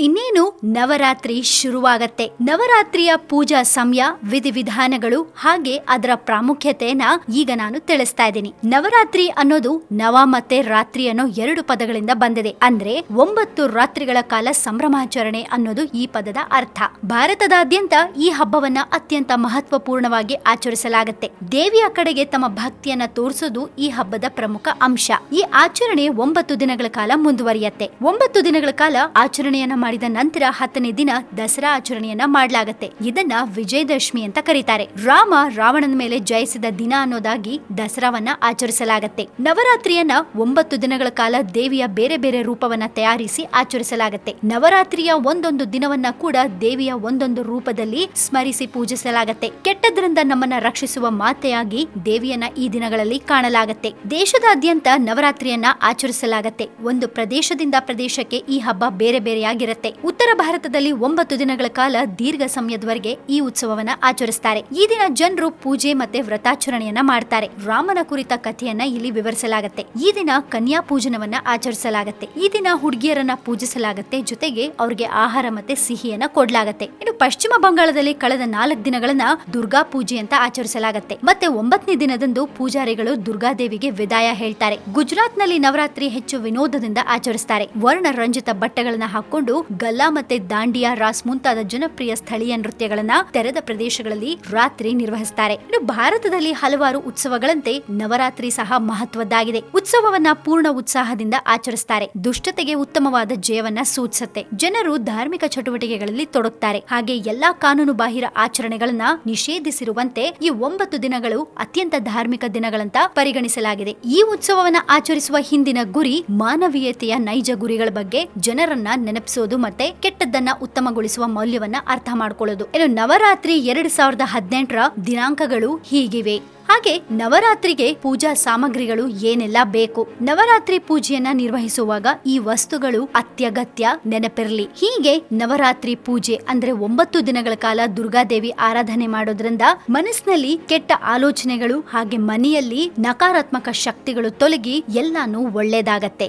ಇನ್ನೇನು ನವರಾತ್ರಿ ಶುರುವಾಗತ್ತೆ. ನವರಾತ್ರಿಯ ಪೂಜಾ ಸಮಯ, ವಿಧಿವಿಧಾನಗಳು ಹಾಗೆ ಅದರ ಪ್ರಾಮುಖ್ಯತೆಯನ್ನ ಈಗ ನಾನು ತಿಳಿಸ್ತಾ ಇದ್ದೀನಿ. ನವರಾತ್ರಿ ಅನ್ನೋದು ನವ ಮತ್ತೆ ರಾತ್ರಿ ಅನ್ನೋ ಎರಡು ಪದಗಳಿಂದ ಬಂದಿದೆ. ಅಂದ್ರೆ ಒಂಬತ್ತು ರಾತ್ರಿಗಳ ಕಾಲ ಸಂಭ್ರಮಾಚರಣೆ ಅನ್ನೋದು ಈ ಪದದ ಅರ್ಥ. ಭಾರತದಾದ್ಯಂತ ಈ ಹಬ್ಬವನ್ನ ಅತ್ಯಂತ ಮಹತ್ವಪೂರ್ಣವಾಗಿ ಆಚರಿಸಲಾಗುತ್ತೆ. ದೇವಿಯ ಕಡೆಗೆ ತಮ್ಮ ಭಕ್ತಿಯನ್ನ ತೋರಿಸೋದು ಈ ಹಬ್ಬದ ಪ್ರಮುಖ ಅಂಶ. ಈ ಆಚರಣೆ ಒಂಬತ್ತು ದಿನಗಳ ಕಾಲ ಮುಂದುವರಿಯತ್ತೆ. ಒಂಬತ್ತು ದಿನಗಳ ಕಾಲ ಆಚರಣೆಯನ್ನ ಮಾಡಿದ ನಂತರ ಹತ್ತನೇ ದಿನ ದಸರಾ ಆಚರಣೆಯನ್ನ ಮಾಡಲಾಗತ್ತೆ. ಇದನ್ನ ವಿಜಯದಶಮಿ ಅಂತ ಕರೀತಾರೆ. ರಾಮ ರಾವಣನ ಮೇಲೆ ಜಯಿಸಿದ ದಿನ ಅನ್ನೋದಾಗಿ ದಸರಾವನ್ನ ಆಚರಿಸಲಾಗತ್ತೆ. ನವರಾತ್ರಿಯನ್ನ ಒಂಬತ್ತು ದಿನಗಳ ಕಾಲ ದೇವಿಯ ಬೇರೆ ಬೇರೆ ರೂಪವನ್ನ ತಯಾರಿಸಿ ಆಚರಿಸಲಾಗತ್ತೆ. ನವರಾತ್ರಿಯ ಒಂದೊಂದು ದಿನವನ್ನ ಕೂಡ ದೇವಿಯ ಒಂದೊಂದು ರೂಪದಲ್ಲಿ ಸ್ಮರಿಸಿ ಪೂಜಿಸಲಾಗತ್ತೆ. ಕೆಟ್ಟದ್ರಿಂದ ನಮ್ಮನ್ನ ರಕ್ಷಿಸುವ ಮಾತೆಯಾಗಿ ದೇವಿಯನ್ನ ಈ ದಿನಗಳಲ್ಲಿ ಕಾಣಲಾಗತ್ತೆ. ದೇಶದಾದ್ಯಂತ ನವರಾತ್ರಿಯನ್ನ ಆಚರಿಸಲಾಗತ್ತೆ. ಒಂದು ಪ್ರದೇಶದಿಂದ ಪ್ರದೇಶಕ್ಕೆ ಈ ಹಬ್ಬ ಬೇರೆ ಬೇರೆಯಾಗಿರುತ್ತೆ. ಉತ್ತರ ಭಾರತದಲ್ಲಿ ಒಂಬತ್ತು ದಿನಗಳ ಕಾಲ ದೀರ್ಘ ಸಮಯದವರೆಗೆ ಈ ಉತ್ಸವವನ್ನ ಆಚರಿಸ್ತಾರೆ. ಈ ದಿನ ಜನರು ಪೂಜೆ ಮತ್ತೆ ವ್ರತಾಚರಣೆಯನ್ನ ಮಾಡ್ತಾರೆ. ರಾಮನ ಕುರಿತ ಕಥೆಯನ್ನ ಇಲ್ಲಿ ವಿವರಿಸಲಾಗುತ್ತೆ. ಈ ದಿನ ಕನ್ಯಾ ಪೂಜನವನ್ನ ಆಚರಿಸಲಾಗುತ್ತೆ. ಈ ದಿನ ಹುಡುಗಿಯರನ್ನ ಪೂಜಿಸಲಾಗುತ್ತೆ. ಜೊತೆಗೆ ಅವ್ರಿಗೆ ಆಹಾರ ಮತ್ತೆ ಸಿಹಿಯನ್ನ ಕೊಡಲಾಗುತ್ತೆ. ಇನ್ನು ಪಶ್ಚಿಮ ಬಂಗಾಳದಲ್ಲಿ ಕಳೆದ ನಾಲ್ಕು ದಿನಗಳನ್ನ ದುರ್ಗಾ ಪೂಜೆ ಅಂತ ಆಚರಿಸಲಾಗುತ್ತೆ. ಮತ್ತೆ ಒಂಬತ್ತನೇ ದಿನದಂದು ಪೂಜಾರಿಗಳು ದುರ್ಗಾದೇವಿಗೆ ವಿದಾಯ ಹೇಳ್ತಾರೆ. ಗುಜರಾತ್ನಲ್ಲಿ ನವರಾತ್ರಿ ಹೆಚ್ಚು ವಿನೋದದಿಂದ ಆಚರಿಸ್ತಾರೆ. ವರ್ಣ ರಂಜಿತ ಬಟ್ಟೆಗಳನ್ನ ಹಾಕೊಂಡು ಗಲ್ಲಾ ಮತ್ತೆ ದಾಂಡಿಯಾ ರಾಸ್ ಮುಂತಾದ ಜನಪ್ರಿಯ ಸ್ಥಳೀಯ ನೃತ್ಯಗಳನ್ನ ತೆರೆದ ಪ್ರದೇಶಗಳಲ್ಲಿ ರಾತ್ರಿ ನಿರ್ವಹಿಸುತ್ತಾರೆ ಇನ್ನು ಭಾರತದಲ್ಲಿ ಹಲವಾರು ಉತ್ಸವಗಳಂತೆ ನವರಾತ್ರಿ ಸಹ ಮಹತ್ವದ್ದಾಗಿದೆ. ಉತ್ಸವವನ್ನ ಪೂರ್ಣ ಉತ್ಸಾಹದಿಂದ ಆಚರಿಸುತ್ತಾರೆ ದುಷ್ಟತೆಗೆ ಉತ್ತಮವಾದ ಜಯವನ್ನ ಸೂಚಿಸುತ್ತೆ. ಜನರು ಧಾರ್ಮಿಕ ಚಟುವಟಿಕೆಗಳಲ್ಲಿ ತೊಡಗುತ್ತಾರೆ ಹಾಗೆ ಎಲ್ಲಾ ಕಾನೂನು ಬಾಹಿರ ಆಚರಣೆಗಳನ್ನ ನಿಷೇಧಿಸಿರುವಂತೆ ಈ ಒಂಬತ್ತು ದಿನಗಳು ಅತ್ಯಂತ ಧಾರ್ಮಿಕ ದಿನಗಳಂತ ಪರಿಗಣಿಸಲಾಗಿದೆ. ಈ ಉತ್ಸವವನ್ನ ಆಚರಿಸುವ ಹಿಂದಿನ ಗುರಿ ಮಾನವೀಯತೆಯ ನೈಜ ಗುರಿಗಳ ಬಗ್ಗೆ ಜನರನ್ನ ನೆನಪಿಸೋದು. ಮತ್ತೆ ಕೆಟ್ಟದ್ದನ್ನ ಉತ್ತಮಗೊಳಿಸುವ ಮೌಲ್ಯವನ್ನ ಅರ್ಥ ಮಾಡ್ಕೊಳ್ಳೋದು. ಇನ್ನು ನವರಾತ್ರಿ ಎರಡ್ ಸಾವಿರದ ಹದಿನೆಂಟರ ದಿನಾಂಕಗಳು ಹೀಗಿವೆ. ಹಾಗೆ ನವರಾತ್ರಿಗೆ ಪೂಜಾ ಸಾಮಗ್ರಿಗಳು ಏನೆಲ್ಲ ಬೇಕು? ನವರಾತ್ರಿ ಪೂಜೆಯನ್ನ ನಿರ್ವಹಿಸುವಾಗ ಈ ವಸ್ತುಗಳು ಅತ್ಯಗತ್ಯ, ನೆನಪಿರಲಿ. ಹೀಗೆ ನವರಾತ್ರಿ ಪೂಜೆ ಅಂದ್ರೆ ಒಂಬತ್ತು ದಿನಗಳ ಕಾಲ ದುರ್ಗಾದೇವಿ ಆರಾಧನೆ ಮಾಡೋದ್ರಿಂದ ಮನಸ್ಸಿನಲ್ಲಿ ಕೆಟ್ಟ ಆಲೋಚನೆಗಳು ಹಾಗೆ ಮನೆಯಲ್ಲಿ ನಕಾರಾತ್ಮಕ ಶಕ್ತಿಗಳು ತೊಲಗಿ ಎಲ್ಲಾನು ಒಳ್ಳೇದಾಗತ್ತೆ.